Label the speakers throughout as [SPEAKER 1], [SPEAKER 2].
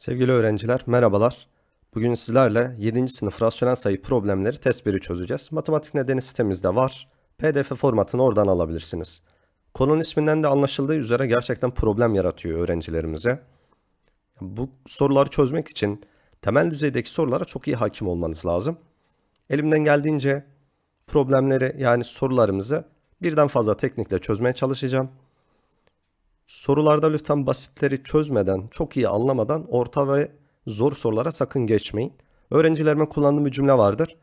[SPEAKER 1] Sevgili öğrenciler, merhabalar. Bugün sizlerle 7. sınıf rasyonel sayı problemleri test 1'i çözeceğiz. Matematik nedeni sitemizde var. PDF formatını oradan alabilirsiniz. Konunun isminden de anlaşıldığı üzere gerçekten problem yaratıyor öğrencilerimize. Bu soruları çözmek için temel düzeydeki sorulara çok iyi hakim olmanız lazım. Elimden geldiğince problemleri yani sorularımızı birden fazla teknikle çözmeye çalışacağım. Sorularda lütfen basitleri çözmeden, çok iyi anlamadan orta ve zor sorulara sakın geçmeyin. Öğrencilerime kullandığım bir cümle vardır.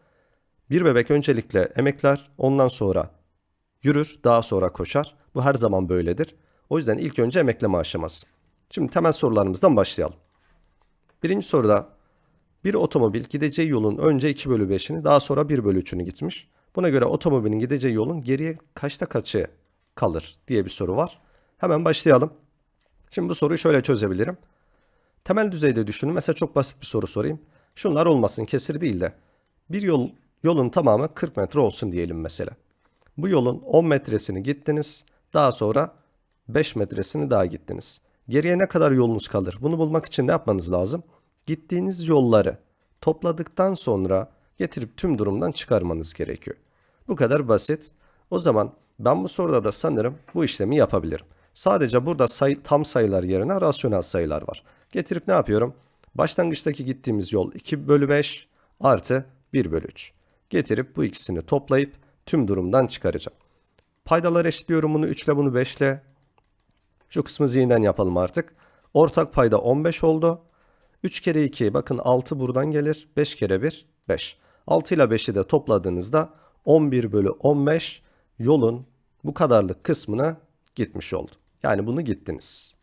[SPEAKER 1] Bir bebek öncelikle emekler, ondan sonra yürür, daha sonra koşar. Bu her zaman böyledir. O yüzden ilk önce emekleme aşaması. Şimdi temel sorularımızdan başlayalım. Birinci soruda bir otomobil gideceği yolun önce 2 bölü 5'ini daha sonra 1 bölü 3'ünü gitmiş. Buna göre otomobilin gideceği yolun geriye kaçta kaçı kalır diye bir soru var. Hemen başlayalım. Şimdi bu soruyu şöyle çözebilirim. Temel düzeyde düşünün. Mesela çok basit bir soru sorayım. Şunlar olmasın kesir değil de bir yol yolun tamamı 40 metre olsun diyelim mesela. Bu yolun 10 metresini gittiniz. Daha sonra 5 metresini daha gittiniz. Geriye ne kadar yolunuz kalır? Bunu bulmak için ne yapmanız lazım? Gittiğiniz yolları topladıktan sonra getirip tüm durumdan çıkarmanız gerekiyor. Bu kadar basit. O zaman ben bu soruda da sanırım bu işlemi yapabilirim. Sadece burada sayı, tam sayılar yerine rasyonel sayılar var. Getirip ne yapıyorum? Başlangıçtaki gittiğimiz yol 2 bölü 5 artı 1 bölü 3. Getirip bu ikisini toplayıp tüm durumdan çıkaracağım. Paydalar eşitliyorum bunu 3 ile bunu 5 ile. Şu kısmı zihinden yapalım artık. Ortak payda 15 oldu. 3 kere 2 bakın 6 buradan gelir. 5 kere 1 5. 6 ile 5'i de topladığınızda 11 bölü 15 yolun bu kadarlık kısmına gitmiş oldu. Yani bunu gittiniz.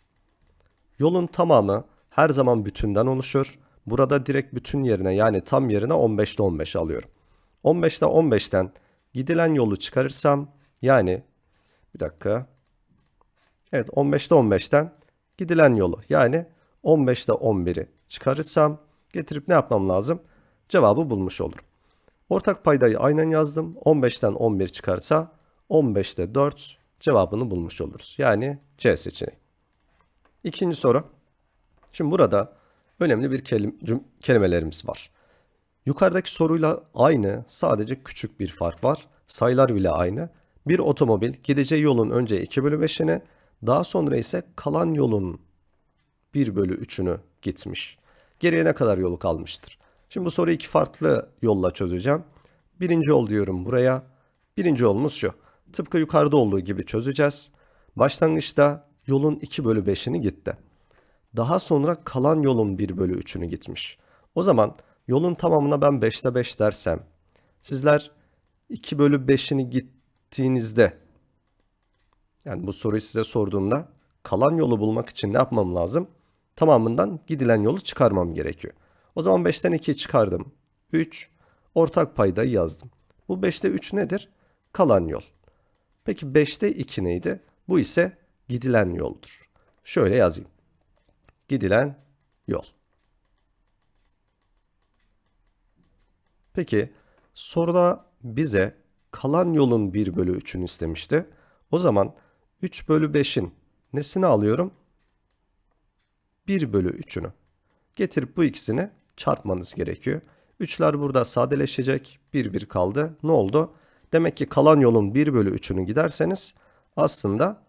[SPEAKER 1] Yolun tamamı her zaman bütünden oluşur. Burada direkt bütün yerine yani tam yerine 15'te 15 alıyorum. 15'te 15'ten gidilen yolu çıkarırsam yani bir dakika. Evet 15'te 15'ten gidilen yolu yani 15'te 11'i çıkarırsam getirip ne yapmam lazım? Cevabı bulmuş olurum. Ortak paydayı aynen yazdım. 15'ten 11 çıkarsa 15'te 4 cevabını bulmuş oluruz. Yani C seçeneği. İkinci soru. Şimdi burada önemli bir kelim, kelimelerimiz var. Yukarıdaki soruyla aynı, sadece küçük bir fark var. Sayılar bile aynı. Bir otomobil gideceği yolun önce 2 bölü 5'ini, daha sonra ise kalan yolun 1 bölü 3'ünü gitmiş. Geriye ne kadar yolu kalmıştır? Şimdi bu soruyu iki farklı yolla çözeceğim. Birinci yol diyorum buraya. Birinci yolumuz şu. Tıpkı yukarıda olduğu gibi çözeceğiz. Başlangıçta yolun 2 bölü 5'ini gitti. Daha sonra kalan yolun 1 bölü 3'ünü gitmiş. O zaman yolun tamamına ben 5'te 5 dersem sizler 2 bölü 5'ini gittiğinizde yani bu soruyu size sorduğumda kalan yolu bulmak için ne yapmam lazım? Tamamından gidilen yolu çıkarmam gerekiyor. O zaman 5'ten 2'yi çıkardım. 3. Ortak paydayı yazdım. Bu 5'te 3 nedir? Kalan yol. Peki 5'te 2 neydi? Bu ise gidilen yoldur. Şöyle yazayım. Gidilen yol. Peki soruda bize kalan yolun 1 bölü 3'ünü istemişti. O zaman 3 bölü 5'in nesini alıyorum? 1 bölü 3'ünü. Getirip bu ikisini çarpmanız gerekiyor. 3'ler burada sadeleşecek. 1 1 kaldı. Ne oldu? Demek ki kalan yolun 1 bölü 3'ünü giderseniz aslında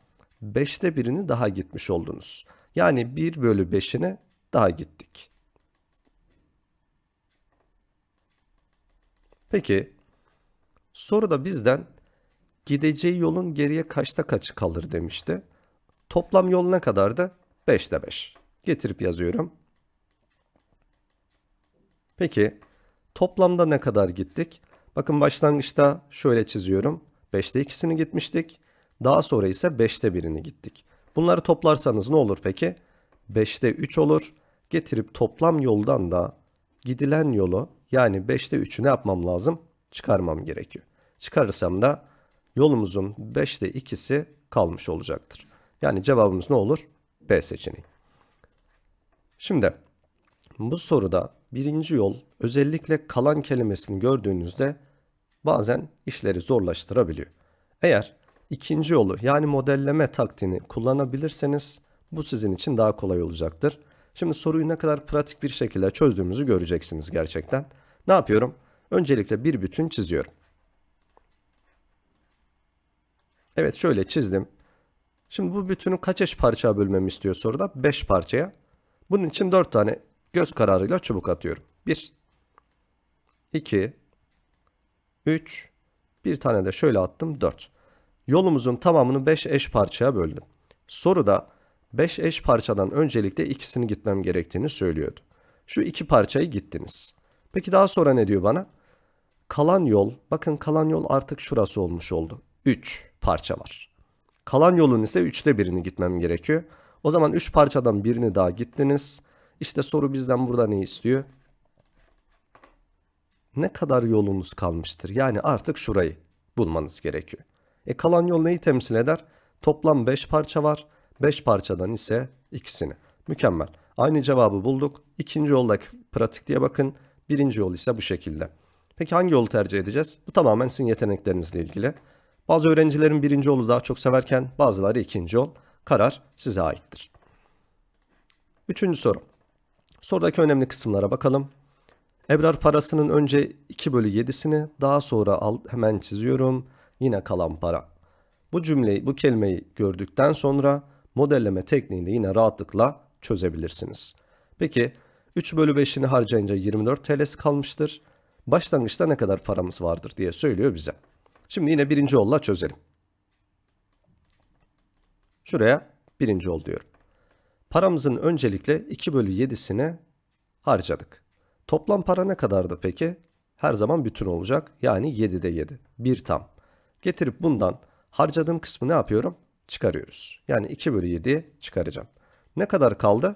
[SPEAKER 1] 5'te 1'ini daha gitmiş oldunuz. Yani 1 bölü 5'ini daha gittik. Peki soruda bizden gideceği yolun geriye kaçta kaçı kalır demişti. Toplam yol ne kadardı? 5'te 5. Getirip yazıyorum. Peki toplamda ne kadar gittik? Bakın başlangıçta şöyle çiziyorum. 5'te 2'sini gitmiştik. Daha sonra ise 5'te 1'ini gittik. Bunları toplarsanız ne olur peki? 5'te 3 olur. Getirip toplam yoldan da gidilen yolu yani 5'te 3'ü ne yapmam lazım? Çıkarmam gerekiyor. Çıkarırsam da yolumuzun 5'te 2'si kalmış olacaktır. Yani cevabımız ne olur? B seçeneği. Şimdi bu soruda birinci yol özellikle kalan kelimesini gördüğünüzde bazen işleri zorlaştırabiliyor. Eğer ikinci yolu yani modelleme taktiğini kullanabilirseniz bu sizin için daha kolay olacaktır. Şimdi soruyu ne kadar pratik bir şekilde çözdüğümüzü göreceksiniz gerçekten. Ne yapıyorum? Öncelikle bir bütün çiziyorum. Evet şöyle çizdim. Şimdi bu bütünü kaç eş parçaya bölmemi istiyor soruda? 5 parçaya. Bunun için 4 tane göz kararıyla çubuk atıyorum. 1 2 3 bir tane de şöyle attım 4. Yolumuzun tamamını 5 eş parçaya böldüm. Soruda 5 eş parçadan öncelikle ikisini gitmem gerektiğini söylüyordu. Şu iki parçayı gittiniz. Peki daha sonra ne diyor bana? Kalan yol, bakın kalan yol artık şurası olmuş oldu. 3 parça var. Kalan yolun ise 3'te birini gitmem gerekiyor. O zaman 3 parçadan birini daha gittiniz. İşte soru bizden burada ne istiyor? Ne kadar yolunuz kalmıştır? Yani artık şurayı bulmanız gerekiyor. E kalan yol neyi temsil eder? Toplam 5 parça var. 5 parçadan ise ikisini. Mükemmel. Aynı cevabı bulduk. İkinci yoldaki pratikliğe bakın. Birinci yol ise bu şekilde. Peki hangi yolu tercih edeceğiz? Bu tamamen sizin yeteneklerinizle ilgili. Bazı öğrencilerin birinci yolu daha çok severken bazıları ikinci yol. Karar size aittir. Üçüncü soru. Sorudaki önemli kısımlara bakalım. Ebrar parasının önce 2 bölü 7'sini daha sonra al, hemen çiziyorum. Yine kalan para. Bu cümleyi, bu kelimeyi gördükten sonra modelleme tekniğini yine rahatlıkla çözebilirsiniz. Peki 3 bölü 5'ini harcayınca 24 TL'si kalmıştır. Başlangıçta ne kadar paramız vardır diye söylüyor bize. Şimdi yine birinci yolla çözelim. Şuraya birinci yol diyorum. Paramızın öncelikle 2 bölü 7'sini harcadık. Toplam para ne kadardı peki? Her zaman bütün olacak. Yani 7'de 7. Bir tam. Getirip bundan harcadığım kısmı ne yapıyorum? Çıkarıyoruz. Yani 2 bölü 7'yi çıkaracağım. Ne kadar kaldı?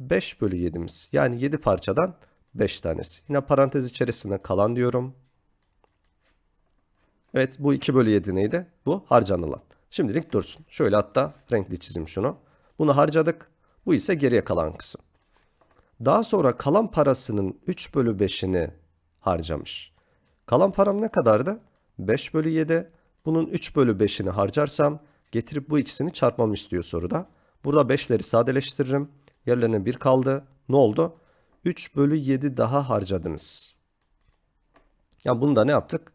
[SPEAKER 1] 5 bölü 7'miz. Yani 7 parçadan 5 tanesi. Yine parantez içerisinde kalan diyorum. Evet bu 2 bölü 7 neydi? Bu harcanılan. Şimdilik dursun. Şöyle hatta renkli çizim şunu. Bunu harcadık. Bu ise geriye kalan kısım. Daha sonra kalan parasının 3 bölü 5'ini harcamış. Kalan param ne kadardı? 5 bölü 7. Bunun 3 bölü 5'ini harcarsam getirip bu ikisini çarpmamı istiyor soruda. Burada 5'leri sadeleştiririm. Yerlerine 1 kaldı. Ne oldu? 3 bölü 7 daha harcadınız. Yani bunu da ne yaptık?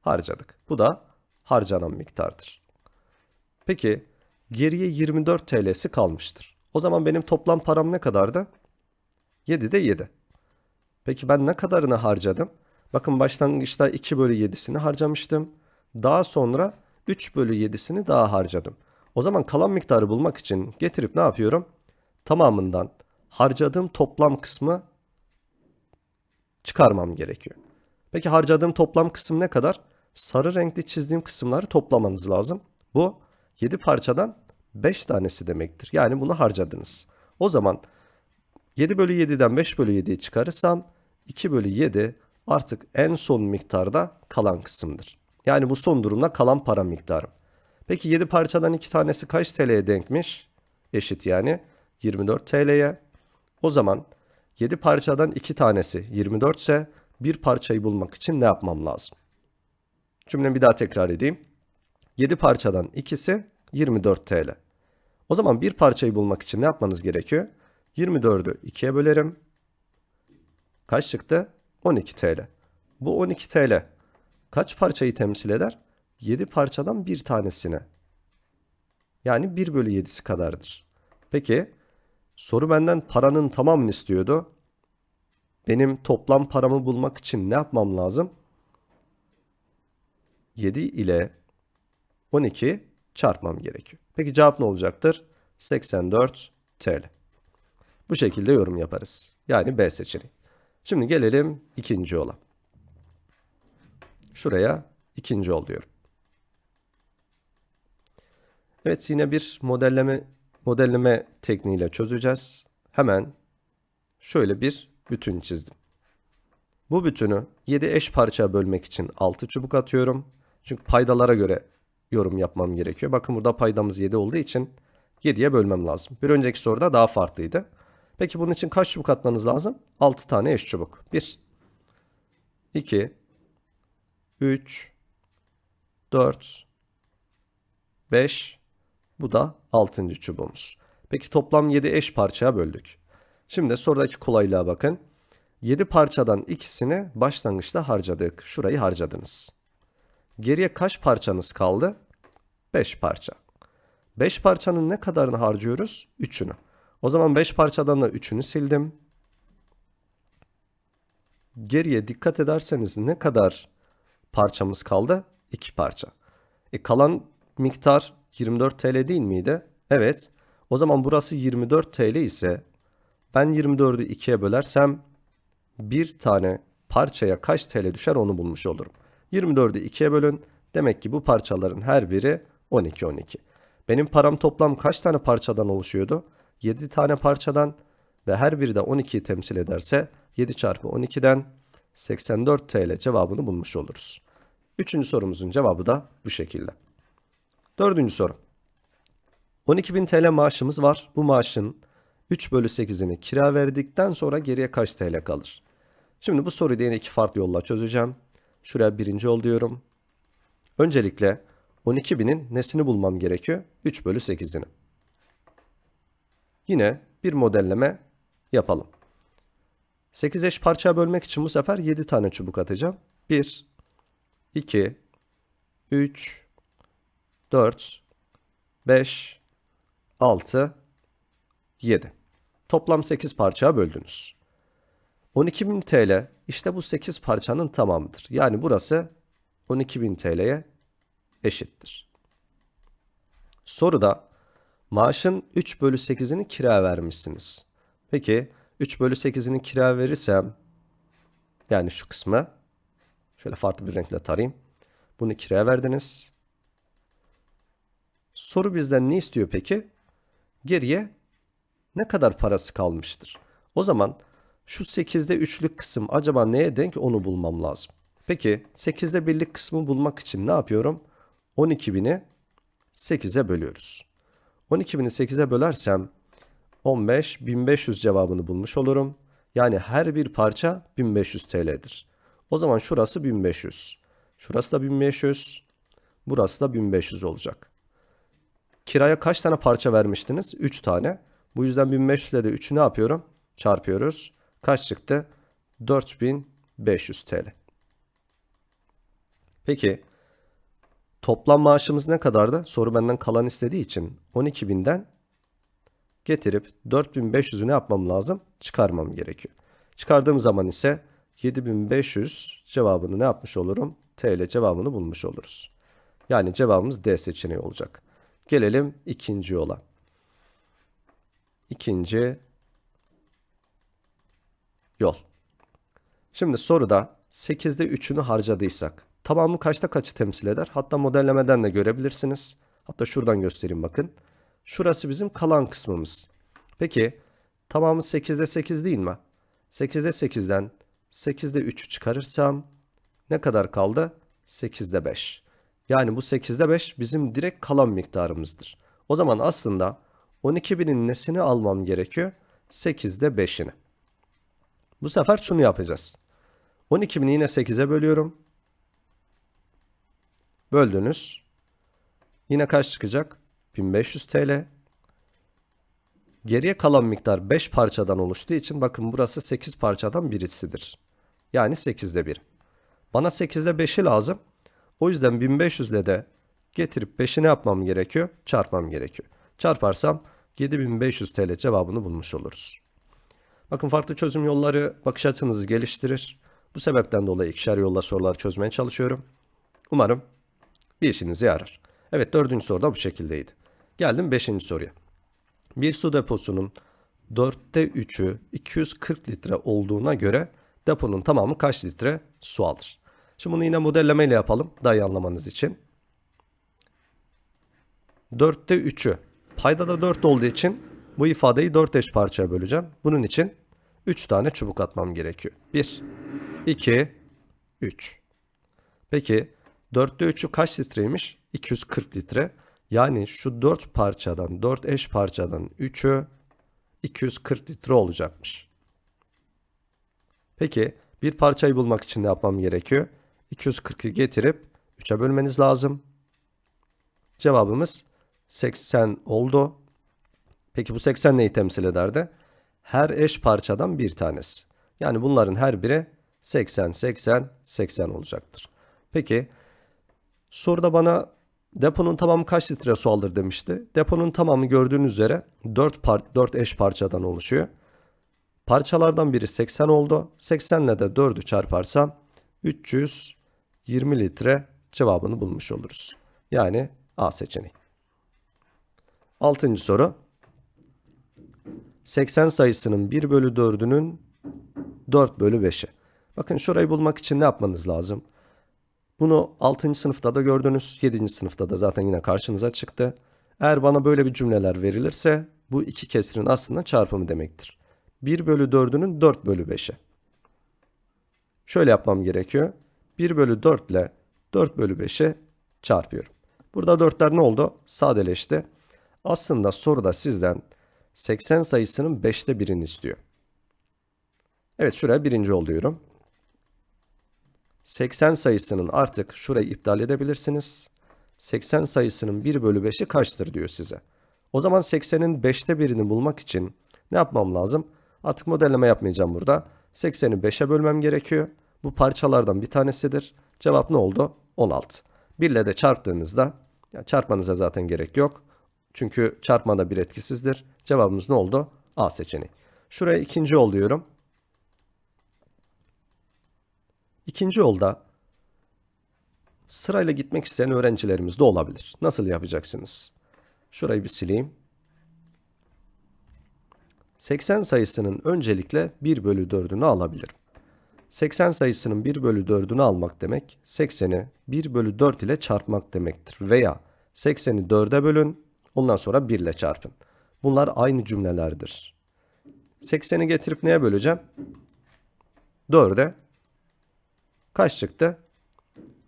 [SPEAKER 1] Harcadık. Bu da harcanan miktardır. Peki geriye 24 TL'si kalmıştır. O zaman benim toplam param ne kadardı? 7'de 7. Peki ben ne kadarını harcadım? Bakın başlangıçta 2 bölü 7'sini harcamıştım. Daha sonra 3 bölü 7'sini daha harcadım. O zaman kalan miktarı bulmak için getirip ne yapıyorum? Tamamından harcadığım toplam kısmı çıkarmam gerekiyor. Peki harcadığım toplam kısım ne kadar? Sarı renkli çizdiğim kısımları toplamanız lazım. Bu 7 parçadan 5 tanesi demektir. Yani bunu harcadınız. O zaman 7 bölü 7'den 5 bölü 7'yi çıkarırsam 2 bölü 7 artık en son miktarda kalan kısımdır. Yani bu son durumda kalan para miktarı. Peki 7 parçadan 2 tanesi kaç TL'ye denkmiş? Eşit yani 24 TL'ye. O zaman 7 parçadan 2 tanesi 24 ise bir parçayı bulmak için ne yapmam lazım? Cümlemi bir daha tekrar edeyim. 7 parçadan ikisi 24 TL. O zaman bir parçayı bulmak için ne yapmanız gerekiyor? 24'ü 2'ye bölerim. Kaç çıktı? 12 TL. Bu 12 TL kaç parçayı temsil eder? 7 parçadan bir tanesine. Yani 1 bölü 7'si kadardır. Peki soru benden paranın tamamını istiyordu. Benim toplam paramı bulmak için ne yapmam lazım? 7 ile 12 çarpmam gerekiyor. Peki cevap ne olacaktır? 84 TL. Bu şekilde yorum yaparız. Yani B seçeneği. Şimdi gelelim ikinci yola. Şuraya ikinci yol diyorum. Evet yine bir modelleme modelleme tekniğiyle çözeceğiz. Hemen şöyle bir bütün çizdim. Bu bütünü 7 eş parçaya bölmek için 6 çubuk atıyorum. Çünkü paydalara göre yorum yapmam gerekiyor. Bakın burada paydamız 7 olduğu için 7'ye bölmem lazım. Bir önceki soruda daha farklıydı. Peki bunun için kaç çubuk atmanız lazım? 6 tane eş çubuk. 1 2 3 4 5 Bu da 6. çubuğumuz. Peki toplam 7 eş parçaya böldük. Şimdi sorudaki kolaylığa bakın. 7 parçadan ikisini başlangıçta harcadık. Şurayı harcadınız. Geriye kaç parçanız kaldı? 5 parça. 5 parçanın ne kadarını harcıyoruz? 3'ünü. O zaman 5 parçadan da 3'ünü sildim. Geriye dikkat ederseniz ne kadar parçamız kaldı? 2 parça. E kalan miktar 24 TL değil miydi? Evet. O zaman burası 24 TL ise ben 24'ü 2'ye bölersem bir tane parçaya kaç TL düşer onu bulmuş olurum. 24'ü 2'ye bölün. Demek ki bu parçaların her biri 12 12. Benim param toplam kaç tane parçadan oluşuyordu? 7 tane parçadan ve her biri de 12'yi temsil ederse 7 çarpı 12'den 84 TL cevabını bulmuş oluruz. Üçüncü sorumuzun cevabı da bu şekilde. Dördüncü soru. 12.000 TL maaşımız var. Bu maaşın 3 bölü 8'ini kira verdikten sonra geriye kaç TL kalır? Şimdi bu soruyu da yine iki farklı yolla çözeceğim. Şuraya birinci yol diyorum. Öncelikle 12.000'in nesini bulmam gerekiyor? 3 bölü 8'ini. Yine bir modelleme yapalım. 8 eş parçaya bölmek için bu sefer 7 tane çubuk atacağım. 1, 2, 3, 4, 5, 6, 7. Toplam 8 parçaya böldünüz. 12.000 TL işte bu 8 parçanın tamamıdır. Yani burası 12.000 TL'ye eşittir. Soruda maaşın 3 bölü 8'ini kira vermişsiniz. Peki 3 bölü 8'ini kira verirsem yani şu kısmı şöyle farklı bir renkle tarayayım. Bunu kiraya verdiniz. Soru bizden ne istiyor peki? Geriye ne kadar parası kalmıştır? O zaman şu 8'de 3'lük kısım acaba neye denk onu bulmam lazım. Peki 8'de 1'lik kısmı bulmak için ne yapıyorum? 12.000'i 8'e bölüyoruz. 12.000'i 8'e bölersem 15 1500 cevabını bulmuş olurum. Yani her bir parça 1500 TL'dir. O zaman şurası 1500. Şurası da 1500. Burası da 1500 olacak. Kiraya kaç tane parça vermiştiniz? 3 tane. Bu yüzden 1500 ile de 3'ü ne yapıyorum? Çarpıyoruz. Kaç çıktı? 4500 TL. Peki toplam maaşımız ne kadardı? Soru benden kalan istediği için 12.000'den getirip 4500'ü ne yapmam lazım? Çıkarmam gerekiyor. Çıkardığım zaman ise 7500 cevabını ne yapmış olurum? TL cevabını bulmuş oluruz. Yani cevabımız D seçeneği olacak. Gelelim ikinci yola. İkinci yol. Şimdi soruda 8'de 3'ünü harcadıysak tamamı kaçta kaçı temsil eder? Hatta modellemeden de görebilirsiniz. Hatta şuradan göstereyim bakın. Şurası bizim kalan kısmımız. Peki tamamı 8'de 8 değil mi? 8'de 8'den 8'de 3'ü çıkarırsam ne kadar kaldı? 8'de 5. Yani bu 8'de 5 bizim direkt kalan miktarımızdır. O zaman aslında 12.000'in nesini almam gerekiyor? 8'de 5'ini. Bu sefer şunu yapacağız. 12.000'i yine 8'e bölüyorum. Böldünüz. Yine kaç çıkacak? 1500 TL. Geriye kalan miktar 5 parçadan oluştuğu için bakın burası 8 parçadan birisidir. Yani 8'de 1. Bana 8'de 5'i lazım. O yüzden 1500 ile de getirip 5'i ne yapmam gerekiyor? Çarpmam gerekiyor. Çarparsam 7500 TL cevabını bulmuş oluruz. Bakın farklı çözüm yolları bakış açınızı geliştirir. Bu sebepten dolayı ikişer yolla sorular çözmeye çalışıyorum. Umarım bir işinize yarar. Evet dördüncü soru da bu şekildeydi. Geldim beşinci soruya. Bir su deposunun dörtte üçü 240 litre olduğuna göre deponun tamamı kaç litre su alır? Şimdi bunu yine modellemeyle yapalım daha iyi anlamanız için. Dörtte üçü payda da 4 olduğu için bu ifadeyi 4 eş parçaya böleceğim. Bunun için 3 tane çubuk atmam gerekiyor. 1, 2, 3. Peki 4'te 3'ü kaç litreymiş? 240 litre. Yani şu 4 parçadan, 4 eş parçadan 3'ü 240 litre olacakmış. Peki bir parçayı bulmak için ne yapmam gerekiyor? 240'ı getirip 3'e bölmeniz lazım. Cevabımız 80 oldu. Peki bu 80 neyi temsil ederdi? Her eş parçadan bir tanesi. Yani bunların her biri 80, 80, 80 olacaktır. Peki soruda bana deponun tamamı kaç litre su alır demişti. Deponun tamamı gördüğünüz üzere 4, par 4 eş parçadan oluşuyor. Parçalardan biri 80 oldu. 80 ile de 4'ü çarparsam 320 litre cevabını bulmuş oluruz. Yani A seçeneği. Altıncı soru. 80 sayısının 1 bölü 4'ünün 4 bölü 5'i. Bakın şurayı bulmak için ne yapmanız lazım? Bunu 6. sınıfta da gördünüz. 7. sınıfta da zaten yine karşınıza çıktı. Eğer bana böyle bir cümleler verilirse bu iki kesirin aslında çarpımı demektir. 1 bölü 4'ünün 4 bölü 5'i. Şöyle yapmam gerekiyor. 1 bölü 4 ile 4 bölü 5'i çarpıyorum. Burada 4'ler ne oldu? Sadeleşti. Aslında soruda sizden 80 sayısının 5'te birini istiyor. Evet şuraya birinci oluyorum. 80 sayısının artık şurayı iptal edebilirsiniz. 80 sayısının 1 bölü 5'i kaçtır diyor size. O zaman 80'in 5'te birini bulmak için ne yapmam lazım? Artık modelleme yapmayacağım burada. 80'i 5'e bölmem gerekiyor. Bu parçalardan bir tanesidir. Cevap ne oldu? 16. 1 ile de çarptığınızda, yani çarpmanıza zaten gerek yok. Çünkü çarpmada bir etkisizdir. Cevabımız ne oldu? A seçeneği. Şuraya ikinci yol diyorum. İkinci yolda sırayla gitmek isteyen öğrencilerimiz de olabilir. Nasıl yapacaksınız? Şurayı bir sileyim. 80 sayısının öncelikle 1 bölü 4'ünü alabilirim. 80 sayısının 1 bölü 4'ünü almak demek 80'i 1 bölü 4 ile çarpmak demektir. Veya 80'i 4'e bölün ondan sonra 1 ile çarpın. Bunlar aynı cümlelerdir. 80'i getirip neye böleceğim? 4'e kaç çıktı?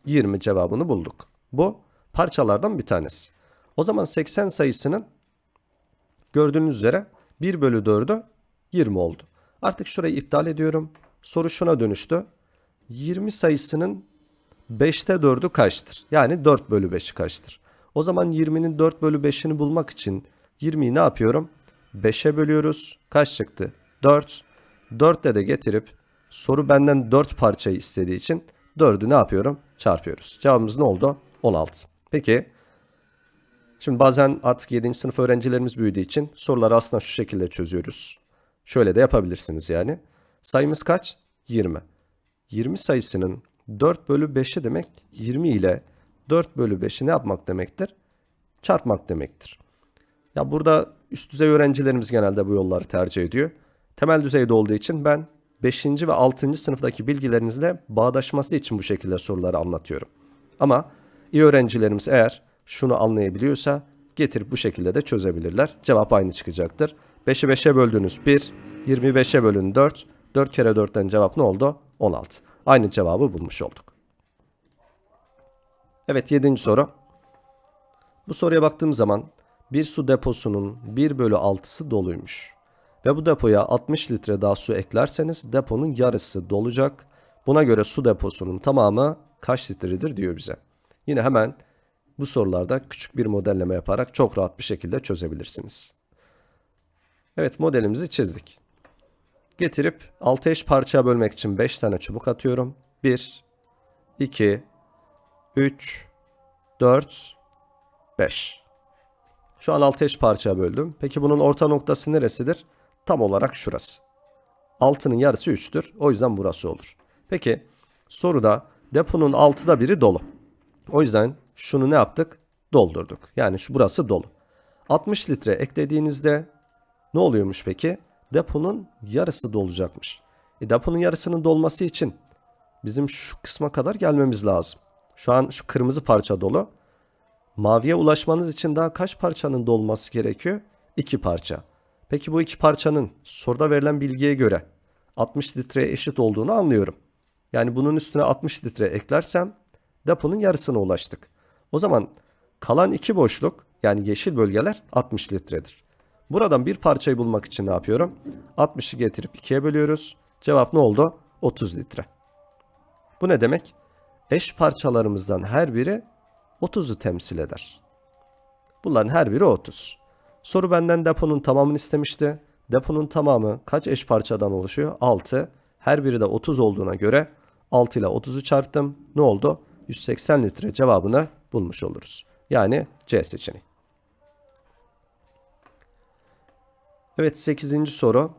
[SPEAKER 1] 20 cevabını bulduk. Bu parçalardan bir tanesi. O zaman 80 sayısının gördüğünüz üzere 1 bölü 4'ü 20 oldu. Artık şurayı iptal ediyorum. Soru şuna dönüştü. 20 sayısının 5'te 4'ü kaçtır? Yani 4 bölü 5'i kaçtır? O zaman 20'nin 4 bölü 5'ini bulmak için 20'yi ne yapıyorum? 5'e bölüyoruz. Kaç çıktı? 4. 4 de de getirip soru benden 4 parçayı istediği için 4'ü ne yapıyorum? Çarpıyoruz. Cevabımız ne oldu? 16. Peki Şimdi bazen artık 7. sınıf öğrencilerimiz büyüdüğü için soruları aslında şu şekilde çözüyoruz. Şöyle de yapabilirsiniz yani. Sayımız kaç? 20. 20 sayısının 4 bölü 5'i demek 20 ile 4 bölü 5'i ne yapmak demektir? Çarpmak demektir. Ya burada üst düzey öğrencilerimiz genelde bu yolları tercih ediyor. Temel düzeyde olduğu için ben 5. ve 6. sınıftaki bilgilerinizle bağdaşması için bu şekilde soruları anlatıyorum. Ama iyi öğrencilerimiz eğer şunu anlayabiliyorsa getirip bu şekilde de çözebilirler. Cevap aynı çıkacaktır. 5'i 5'e böldüğünüz 1, 25'e bölün 4. 4 kere 4'ten cevap ne oldu? 16. Aynı cevabı bulmuş olduk. Evet 7. soru. Bu soruya baktığım zaman bir su deposunun 1 bölü 6'sı doluymuş. Ve bu depoya 60 litre daha su eklerseniz deponun yarısı dolacak. Buna göre su deposunun tamamı kaç litredir diyor bize. Yine hemen bu sorularda küçük bir modelleme yaparak çok rahat bir şekilde çözebilirsiniz. Evet modelimizi çizdik. Getirip 6 eş parçaya bölmek için 5 tane çubuk atıyorum. 1, 2, 3, 4, 5. Şu an 6 eş parçaya böldüm. Peki bunun orta noktası neresidir? Tam olarak şurası. 6'nın yarısı 3'tür. O yüzden burası olur. Peki soruda deponun 6'da biri dolu. O yüzden şunu ne yaptık? Doldurduk. Yani şu burası dolu. 60 litre eklediğinizde ne oluyormuş peki? Deponun yarısı dolacakmış. E deponun yarısının dolması için bizim şu kısma kadar gelmemiz lazım. Şu an şu kırmızı parça dolu. Maviye ulaşmanız için daha kaç parçanın dolması gerekiyor? İki parça. Peki bu iki parçanın soruda verilen bilgiye göre 60 litreye eşit olduğunu anlıyorum. Yani bunun üstüne 60 litre eklersem deponun yarısına ulaştık. O zaman kalan iki boşluk yani yeşil bölgeler 60 litredir. Buradan bir parçayı bulmak için ne yapıyorum? 60'ı getirip 2'ye bölüyoruz. Cevap ne oldu? 30 litre. Bu ne demek? Eş parçalarımızdan her biri 30'u temsil eder. Bunların her biri 30. Soru benden deponun tamamını istemişti. Deponun tamamı kaç eş parçadan oluşuyor? 6. Her biri de 30 olduğuna göre 6 ile 30'u çarptım. Ne oldu? 180 litre cevabını bulmuş oluruz. Yani C seçeneği. Evet 8. soru.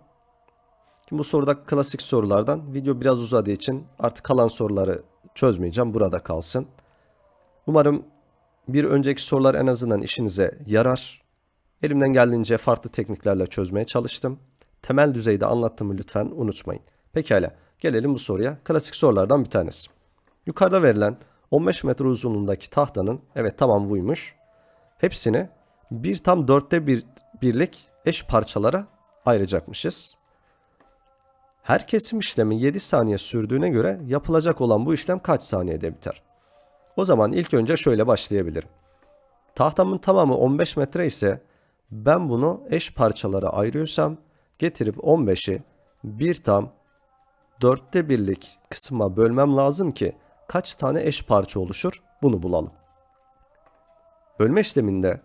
[SPEAKER 1] Şimdi bu soruda klasik sorulardan. Video biraz uzadığı için artık kalan soruları çözmeyeceğim. Burada kalsın. Umarım bir önceki sorular en azından işinize yarar. Elimden geldiğince farklı tekniklerle çözmeye çalıştım. Temel düzeyde anlattığımı lütfen unutmayın. Pekala gelelim bu soruya. Klasik sorulardan bir tanesi. Yukarıda verilen 15 metre uzunluğundaki tahtanın, evet tamam buymuş. Hepsini bir tam dörtte bir, birlik eş parçalara ayıracakmışız. Her kesim işlemi 7 saniye sürdüğüne göre yapılacak olan bu işlem kaç saniyede biter? O zaman ilk önce şöyle başlayabilirim. Tahtamın tamamı 15 metre ise ben bunu eş parçalara ayırıyorsam getirip 15'i bir tam dörtte birlik kısma bölmem lazım ki kaç tane eş parça oluşur bunu bulalım. Bölme işleminde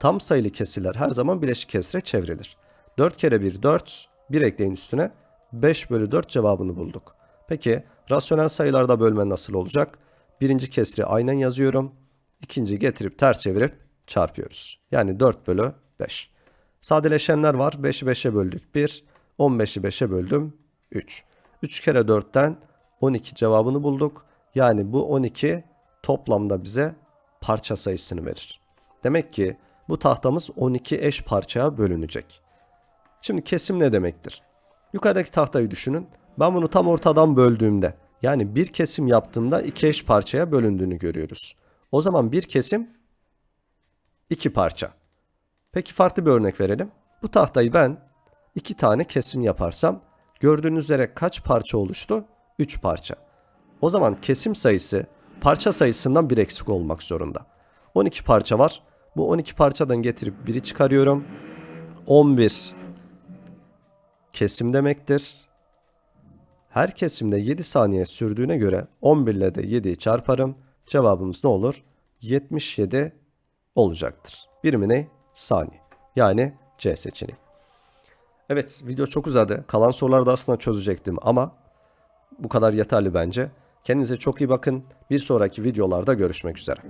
[SPEAKER 1] tam sayılı kesirler her zaman bileşik kesire çevrilir. 4 kere 1 4, 1 ekleyin üstüne 5 bölü 4 cevabını bulduk. Peki rasyonel sayılarda bölme nasıl olacak? Birinci kesri aynen yazıyorum. İkinci getirip ters çevirip çarpıyoruz. Yani 4 bölü 5. Sadeleşenler var. 5'i 5'e böldük 1. 15'i 5'e böldüm 3. 3 kere 4'ten 12 cevabını bulduk. Yani bu 12 toplamda bize parça sayısını verir. Demek ki bu tahtamız 12 eş parçaya bölünecek. Şimdi kesim ne demektir? Yukarıdaki tahtayı düşünün. Ben bunu tam ortadan böldüğümde yani bir kesim yaptığımda iki eş parçaya bölündüğünü görüyoruz. O zaman bir kesim iki parça. Peki farklı bir örnek verelim. Bu tahtayı ben iki tane kesim yaparsam gördüğünüz üzere kaç parça oluştu? 3 parça. O zaman kesim sayısı parça sayısından bir eksik olmak zorunda. 12 parça var. Bu 12 parçadan getirip 1'i çıkarıyorum. 11 kesim demektir. Her kesimde 7 saniye sürdüğüne göre 11 ile de 7'yi çarparım. Cevabımız ne olur? 77 olacaktır. Birimi ne? Saniye. Yani C seçeneği. Evet video çok uzadı. Kalan soruları da aslında çözecektim ama bu kadar yeterli bence. Kendinize çok iyi bakın. Bir sonraki videolarda görüşmek üzere.